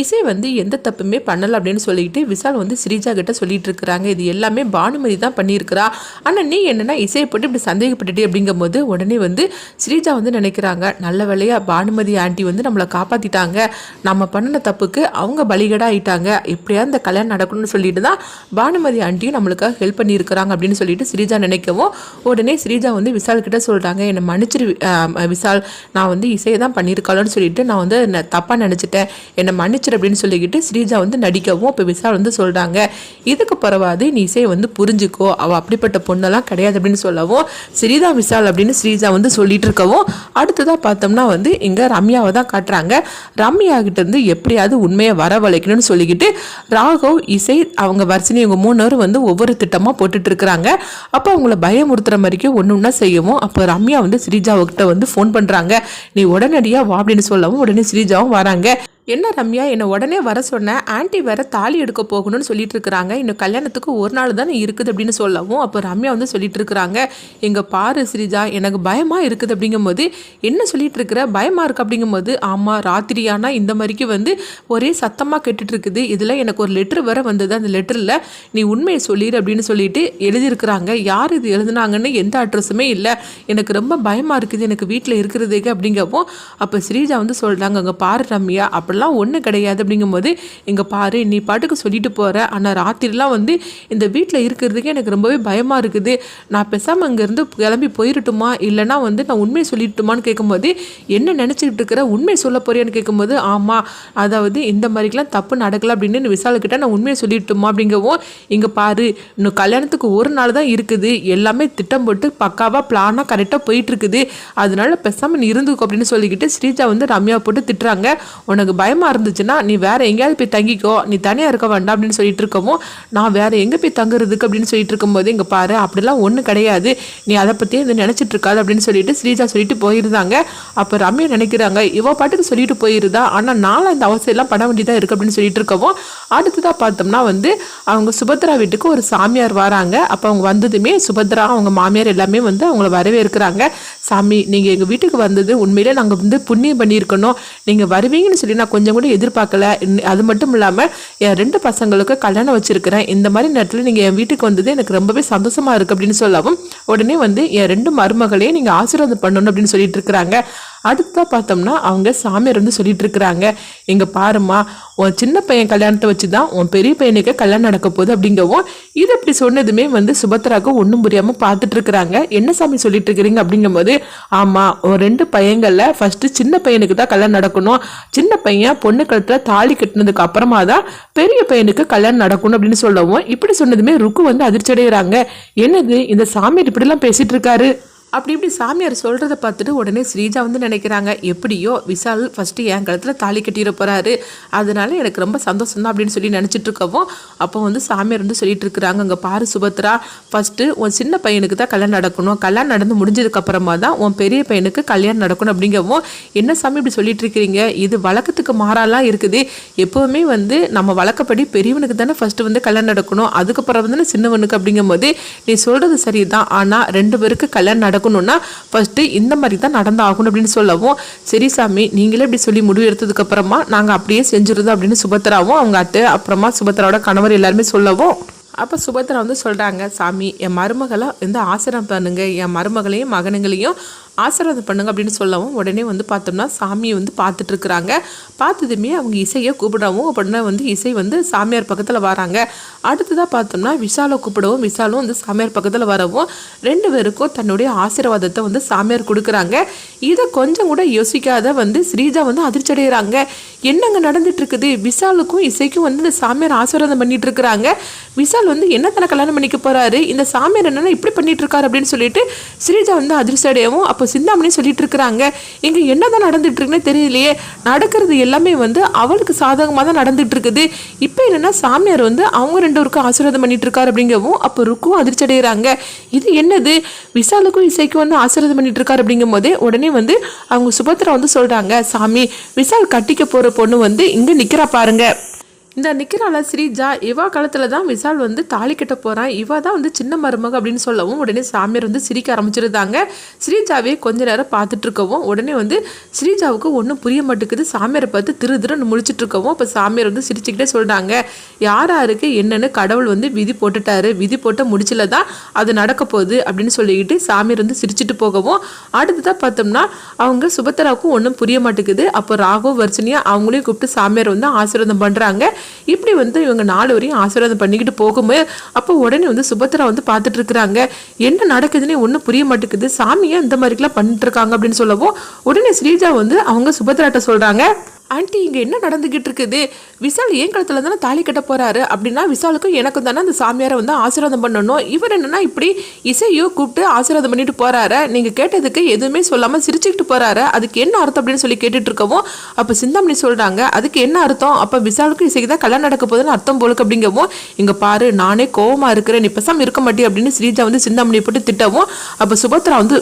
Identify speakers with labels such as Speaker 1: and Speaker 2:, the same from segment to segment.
Speaker 1: இசை வந்து எந்த தப்புமே பண்ணலை அப்படின்னு சொல்லிட்டு விஷால் வந்து ஸ்ரீஜா கிட்ட சொல்லிட்டு இருக்கிறாங்க இது எல்லாமே பானுமதி தான் பண்ணியிருக்கிறா. ஆனால் நீ என்னன்னா இசையை போட்டு இப்படி சந்தேகப்பட்டுட்டே அப்படிங்கும்போது உடனே வந்து ஸ்ரீஜா வந்து நினைக்கிறாங்க நல்ல வேலையாக பானுமதி ஆண்டி வந்து நம்மளை காப்பாற்றிட்டாங்க நம்ம பண்ணின தப்புக்கு அவங்க பலிகடா ஆயிட்டாங்க எப்படியா இந்த கல்யாணம் நடக்கணும்னு சொல்லிட்டு தான் பானுமதி ஆண்டியும் நம்மளுக்காக ஹெல்ப் பண்ணியிருக்கிறாங்க அப்படின்னு சொல்லிட்டு ஸ்ரீஜா நினைக்கவும் உடனே ஸ்ரீஜா வந்து விஷால் கிட்ட சொல்கிறாங்க என்னை மன்னிச்சிரு விசால் விஷால். நான் வந்து இசையை தான் பண்ணியிருக்காளோன்னு சொல்லிட்டு நான் வந்து தப்பாக நினச்சிட்டேன். என்னை மன்னிச்சு மன்னிச்சிரு அப்படின்னு சொல்லிக்கிட்டு ஸ்ரீஜா வந்து நடிக்கவும் இப்போ விஷால் வந்து சொல்கிறாங்க இதுக்கு பரவாது நீ இசையை வந்து புரிஞ்சுக்கோ. அவள் அப்படிப்பட்ட பொண்ணெல்லாம் கிடையாது அப்படின்னு சொல்லவும் ஸ்ரீதா விஷால் அப்படின்னு ஸ்ரீஜா வந்து சொல்லிட்டு இருக்கவும் அடுத்ததாக பார்த்தோம்னா வந்து இங்கே ரம்யாவை தான் காட்டுறாங்க. ரம்யா கிட்டேருந்து எப்படியாவது உண்மையை வரவழைக்கணும்னு சொல்லிக்கிட்டு ராகவ் இசை அவங்க வர்ஷினி இவங்க மூணு வந்து ஒவ்வொரு திட்டமாக போட்டுட்டு இருக்கிறாங்க. அப்போ அவங்கள பயமுறுத்துற மாதிரிக்கும் ஒன்று ஒன்றா செய்யவும் அப்போ ரம்யா வந்து ஸ்ரீஜாவுக்கிட்ட வந்து ஃபோன் பண்ணுறாங்க நீ உடனடியாக வா அப்படின்னு சொல்லவும் உடனே ஸ்ரீஜாவும் வராங்க. என்ன ரம்யா என்னை உடனே வர சொன்னேன் ஆன்ட்டி வேற தாலி எடுக்க போகணும்னு சொல்லிட்டு இருக்கிறாங்க இன்னும் கல்யாணத்துக்கு ஒரு நாள் தானே இருக்குது அப்படின்னு சொல்லவும் அப்போ ரம்யா வந்து சொல்லிட்டு இருக்கிறாங்க எங்க பாரு ஸ்ரீஜா எனக்கு பயமா இருக்குது அப்படிங்கும்போது என்ன சொல்லிட்டு இருக்கிற பயமா இருக்கு அப்படிங்கும்போது ஆமா ராத்திரியானா இந்த மாதிரிக்கு வந்து ஒரே சத்தமா கேட்டுட்டு இருக்குது எனக்கு ஒரு லெட்டர் வர வந்தது. அந்த லெட்டர்ல நீ உண்மையை சொல்லிடு அப்படின்னு சொல்லிட்டு எழுதியிருக்கிறாங்க. யார் இது எழுதுனாங்கன்னு எந்த அட்ரஸுமே இல்லை. எனக்கு ரொம்ப பயமா இருக்குது. எனக்கு வீட்டில் இருக்கிறதுக்கு அப்படிங்கவும் அப்போ ஸ்ரீஜா வந்து சொல்றாங்க அங்கே பாரு ரம்யா அப்படி அதெல்லாம் ஒன்றும் கிடையாது. அப்படிங்கும்போது இங்கே பாரு நீ பாட்டுக்கு சொல்லிட்டு போகிற ஆனால் ராத்திரிலாம் வந்து இந்த வீட்டில் இருக்கிறதுக்கே எனக்கு ரொம்பவே பயமாக இருக்குது. நான் பேசாமல் இங்கேருந்து கிளம்பி போயிடட்டுமா இல்லைனா வந்து நான் உண்மையை சொல்லிட்டுமான்னு கேட்கும்போது என்ன நினச்சிக்கிட்டு இருக்கிற? உண்மை சொல்ல போறியான்னு கேட்கும்போது ஆமாம் அதாவது இந்த மாதிரிக்கெலாம் தப்பு நடக்கலை அப்படின்னு விசாலுக்கிட்ட நான் உண்மையை சொல்லிட்டுமா அப்படிங்கவும் இங்கே பாரு இன்னும் கல்யாணத்துக்கு ஒரு நாள் தான் இருக்குது. எல்லாமே திட்டம் போட்டு பக்காவாக பிளானாக கரெக்டாக போயிட்டு இருக்குது. அதனால பேசாமல் நீ இருந்துக்கோ அப்படின்னு சொல்லிக்கிட்டு ஸ்ரீஜா வந்து ரம்யா போட்டு திட்டுறாங்க. உனக்கு பய பயமாக இருந்துச்சுன்னா நீ வேறு எங்கேயாவது போய் தங்கிக்கோ நீ தனியாக இருக்க வேண்டாம் அப்படின்னு சொல்லிட்டு இருக்கவும் நான் வேறு எங்கே போய் தங்குறதுக்கு அப்படின்னு சொல்லிட்டு இருக்கும்போது இங்கே பாரு அப்படிலாம் ஒன்றும் கிடையாது. நீ அதை பற்றியே இது நினச்சிட்டு இருக்காது அப்படின்னு சொல்லிட்டு ஸ்ரீஜா சொல்லிட்டு போயிருந்தாங்க. அப்போ ரம்யா நினைக்கிறாங்க இவ பாட்டுக்கு சொல்லிட்டு போயிருந்தா ஆனால் நானும் இந்த அவசியம்லாம் பட வேண்டியதாக இருக்குது அப்படின்னு சொல்லிட்டு இருக்கவும் அடுத்ததாக பார்த்தோம்னா வந்து அவங்க சுபத்ரா வீட்டுக்கு ஒரு சாமியார் வராங்க. அப்போ அவங்க வந்ததுமே சுபத்ரா அவங்க மாமியார் எல்லாமே வந்து அவங்கள வரவேற்கிறாங்க. சாமி நீங்கள் எங்கள் வீட்டுக்கு வந்தது உண்மையிலே நாங்கள் வந்து புண்ணியம் பண்ணியிருக்கணும். நீங்கள் வருவீங்கன்னு சொல்லி நான் கொஞ்சம் கூட எதிர்பார்க்கல. அது மட்டும் இல்லாமல் என் ரெண்டு பசங்களுக்கு கல்யாணம் வச்சிருக்கிறேன். இந்த மாதிரி நேரத்தில் நீங்கள் என் வீட்டுக்கு வந்தது எனக்கு ரொம்பவே சந்தோஷமாக இருக்குது அப்படின்னு சொல்லவும் உடனே வந்து என் ரெண்டு மருமகளையும் நீங்கள் ஆசீர்வாதம் பண்ணணும் அப்படின்னு சொல்லிட்டு இருக்கிறாங்க. அடுத்ததாக பார்த்தோம்னா அவங்க சாமியார் வந்து சொல்லிட்டு இருக்கிறாங்க இங்கே பாருமா உன் சின்ன பையன் கல்யாணத்தை வச்சு தான் உன் பெரிய பையனுக்கு கல்யாணம் நடக்க போகுது அப்படிங்கவும் இது அப்படி சொன்னதுமே வந்து சுபத்ராக்கு ஒன்றும் புரியாமல் பார்த்துட்டு இருக்கிறாங்க என்ன சாமி சொல்லிட்டு இருக்கிறீங்க அப்படிங்கும்போது ஆமாம் உன் ரெண்டு பையங்களில் ஃபஸ்ட்டு சின்ன பையனுக்கு தான் கல்யாணம் நடக்கணும். சின்ன பையன் பொண்ணு கழுத்தில் தாலி கட்டினதுக்கு அப்புறமா தான் பெரிய பையனுக்கு கல்யாணம் நடக்கணும் அப்படின்னு சொல்லவும் இப்படி சொன்னதுமே ருக்கு வந்து அதிர்ச்சி அடைகிறாங்க என்னது இந்த சாமியார் இப்படிலாம் பேசிட்டு இருக்காரு அப்படி இப்படி சாமியார் சொல்கிறத பார்த்துட்டு உடனே ஸ்ரீஜா வந்து நினைக்கிறாங்க எப்படியோ விஷால் ஃபஸ்ட்டு என் கழுத்தில் தாலி கட்டிட போகிறாரு அதனால எனக்கு ரொம்ப சந்தோஷம் தான் அப்படின்னு சொல்லி நினச்சிட்டு இருக்கவும் அப்போ வந்து சாமியார் வந்து சொல்லிட்டு இருக்கிறாங்க அங்கே பாரு சுபத்ரா ஃபஸ்ட்டு உன் சின்ன பையனுக்கு தான் கல்யாணம் நடக்கணும். கல்யாணம் நடந்து முடிஞ்சதுக்கப்புறமா தான் உன் பெரிய பையனுக்கு கல்யாணம் நடக்கணும். அப்படிங்கவும் என்ன சாமி இப்படி சொல்லிட்டு இருக்கிறீங்க? இது வழக்கத்துக்கு மாறாலாம் இருக்குது. எப்போவுமே வந்து நம்ம வழக்கப்படி பெரியவனுக்கு தானே ஃபஸ்ட்டு வந்து கல்யாணம் நடக்கணும். அதுக்கப்புறம் வந்து சின்னவனுக்கு. அப்படிங்கும்போது நீ சொல்கிறது சரிதான். ஆனால் ரெண்டு பேருக்கு கல்யாணம் நடக்கும் நடக்கணும்னா ஃபஸ்ட்டு இந்த மாதிரி தான் நடந்தாகணும் அப்படின்னு சொல்லவும் சரி சாமி நீங்களே இப்படி சொல்லி முடிவு எடுத்ததுக்கப்புறமா நாங்கள் அப்படியே செஞ்சுருந்தோம் அப்படின்னு சுபத்ராவும் அவங்க அத்தை அப்புறமா சுபத்ராவோட கணவர் எல்லாருமே சொல்லவும். அப்போ சுபத்ரா வந்து சொல்கிறாங்க சாமி என் மருமகளை வந்து ஆசிரம் பண்ணுங்க என் மருமகளையும் மகனுங்களையும் ஆசீர்வாதம் பண்ணுங்க அப்படின்னு சொல்லவும் உடனே வந்து பார்த்தோம்னா சாமியை வந்து பார்த்துட்டு இருக்கிறாங்க பார்த்ததுமே அவங்க இசையை கூப்பிடவும் அப்படின்னா வந்து இசை வந்து சாமியார் பக்கத்தில் வராங்க. அடுத்ததாக பார்த்தோம்னா விஷாலை கூப்பிடவும் விஷாலும் வந்து சாமியார் பக்கத்தில் வரவும் ரெண்டு பேருக்கும் தன்னுடைய ஆசீர்வாதத்தை வந்து சாமியார் கொடுக்குறாங்க. இதை கொஞ்சம் கூட யோசிக்காத வந்து ஸ்ரீஜா வந்து அதிர்ச்சி அடைகிறாங்க என்னங்க நடந்துட்டு இருக்குது விஷாலுக்கும் இசைக்கும் வந்து இந்த சாமியார் ஆசீர்வாதம் பண்ணிட்டு இருக்கிறாங்க விஷால் வந்து என்ன தன கல்யாணம் பண்ணிக்க போறாரு? இந்த சாமியார் என்னன்னா இப்படி பண்ணிட்டு இருக்காரு அப்படின்னு சொல்லிட்டு ஸ்ரீஜா வந்து அதிர்ச்சி அடையவும் அப்போ சிந்தாமணி சொல்லிட்டு இருக்கிறாங்க இங்க என்னதான் நடந்துட்டு இருக்குன்னு தெரியலையே. நடக்கிறது எல்லாமே வந்து அவளுக்கு சாதகமாக தான் நடந்துட்டு இருக்குது இப்போ என்னன்னா சாமியார் வந்து அவங்க ரெண்டு பேருக்கும் ஆசீர்வாதம் பண்ணிட்டு இருக்காரு அப்படிங்கவும் அப்போ ருக்கும் அதிர்ச்சி அடைகிறாங்க இது என்னது? விஷாலுக்கும் இசைக்கும் வந்து ஆசீர்வாதம் பண்ணிட்டு இருக்காரு அப்படிங்கும் போதே உடனே வந்து அவங்க சுபத்ரா வந்து சொல்றாங்க சாமி விஷால் கட்டிக்க போற பொண்ணு வந்து இங்க நிக்கிறா பாருங்க. இந்த நிற்கிறாள ஸ்ரீஜா இவா காலத்தில் தான் விசால் வந்து தாலி கட்ட போகிறான் இவா தான் வந்து சின்ன மருமக அப்படின்னு சொல்லவும் உடனே சாமியார் வந்து சிரிக்க ஆரம்பிச்சிருந்தாங்க. ஸ்ரீஜாவே கொஞ்ச நேரம் பார்த்துட்டு இருக்கவும் உடனே வந்து ஸ்ரீஜாவுக்கு ஒன்றும் புரிய மாட்டேங்குது. சாமியாரை பார்த்து திரு திருன்னு முழிச்சிட்டு இருக்கவும் இப்போ சாமியார் வந்து சிரிச்சுக்கிட்டே சொல்கிறாங்க யார் யாருக்கு என்னென்னு கடவுள் வந்து விதி போட்டுட்டாரு. விதி போட்ட முடிச்சில தான் அது நடக்க போகுது அப்படின்னு சொல்லிக்கிட்டு சாமியார் வந்து சிரிச்சிட்டு போகவும் அடுத்ததாக பார்த்தோம்னா அவங்க சுபத்ராவுக்கும் ஒன்றும் புரிய மாட்டேங்குது. அப்போ ராகவ் வர்ஷினியா அவங்களையும் கூப்பிட்டு சாமியார் வந்து ஆசீர்வாதம் பண்ணுறாங்க இப்படி வந்து இவங்க நாலு வரையும் ஆசீர்வாதம் பண்ணிக்கிட்டு போகும்போது அப்போ உடனே வந்து சுபத்ரா வந்து பார்த்துட்டு இருக்கிறாங்க. என்ன நடக்குதுன்னே ஒன்றும் புரிய மாட்டேங்குது. சாமியை இந்த மாதிரிக்கெல்லாம் பண்ணிட்டு இருக்காங்க அப்படின்னு சொல்லவும் உடனே ஸ்ரீஜா வந்து அவங்க சுபத்ராட்ட சொல்கிறாங்க ஆன்ட்டி இங்கே என்ன நடந்துக்கிட்டு இருக்குது? விசால் ஏன் காலத்தில் தானே தாலி கட்ட போகிறாரு அப்படின்னா விசாலுக்கும் எனக்கும் தானே அந்த சாமியாரை வந்து ஆசீர்வாதம் பண்ணணும். இவர் என்னென்னா இப்படி இசையோ கூப்பிட்டு ஆசீர்வாதம் பண்ணிட்டு போகிறாரு நீங்கள் கேட்டதுக்கு எதுவுமே சொல்லாமல் சிரிச்சுக்கிட்டு போகிறாரு அதுக்கு என்ன அர்த்தம் அப்படின்னு சொல்லி கேட்டுட்டு இருக்கவும் அப்போ சிந்தாமணி சொல்கிறாங்க அதுக்கு என்ன அர்த்தம்? அப்போ விசாலுக்கும் இசைக்கு தான் கல்யாணம் நடக்க போகுதுன்னு அர்த்தம் போலுக்கு அப்படிங்கவும் இங்கே பாரு நானே கோவமாக இருக்கிறேன் நீ பேசாம இருக்க மாட்டே அப்படின்னு ஸ்ரீஜா வந்து சிந்தாமணி போட்டு திட்டவும் அப்போ சுபத்ரா வந்து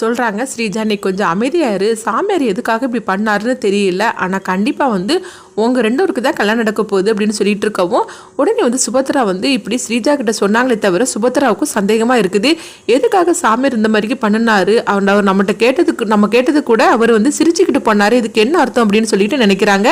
Speaker 1: சொல்கிறாங்க ஸ்ரீஜா நீ கொஞ்சம் அமைதியாயிரு சாமியார் எதுக்காக இப்படி பண்ணாருன்னு தெரியல. ஆனால் கண்டிப்பாக வந்து உங்கள் ரெண்டோருக்கு தான் கல்யாணம் நடக்க போகுது அப்படின்னு சொல்லிட்டு இருக்கவும் உடனே வந்து சுபத்ரா வந்து இப்படி ஸ்ரீஜா கிட்ட சொன்னாங்களே தவிர சுபத்ராவுக்கும் சந்தேகமாக இருக்குது. எதுக்காக சாமியார் இந்த மாதிரிக்கு பண்ணினாரு? அவர் அவர் நம்மகிட்ட கேட்டதுக்கு நம்ம கேட்டது கூட அவர் வந்து சிரிச்சுக்கிட்டு பண்ணார். இதுக்கு என்ன அர்த்தம்? அப்படின்னு சொல்லிட்டு நினைக்கிறாங்க.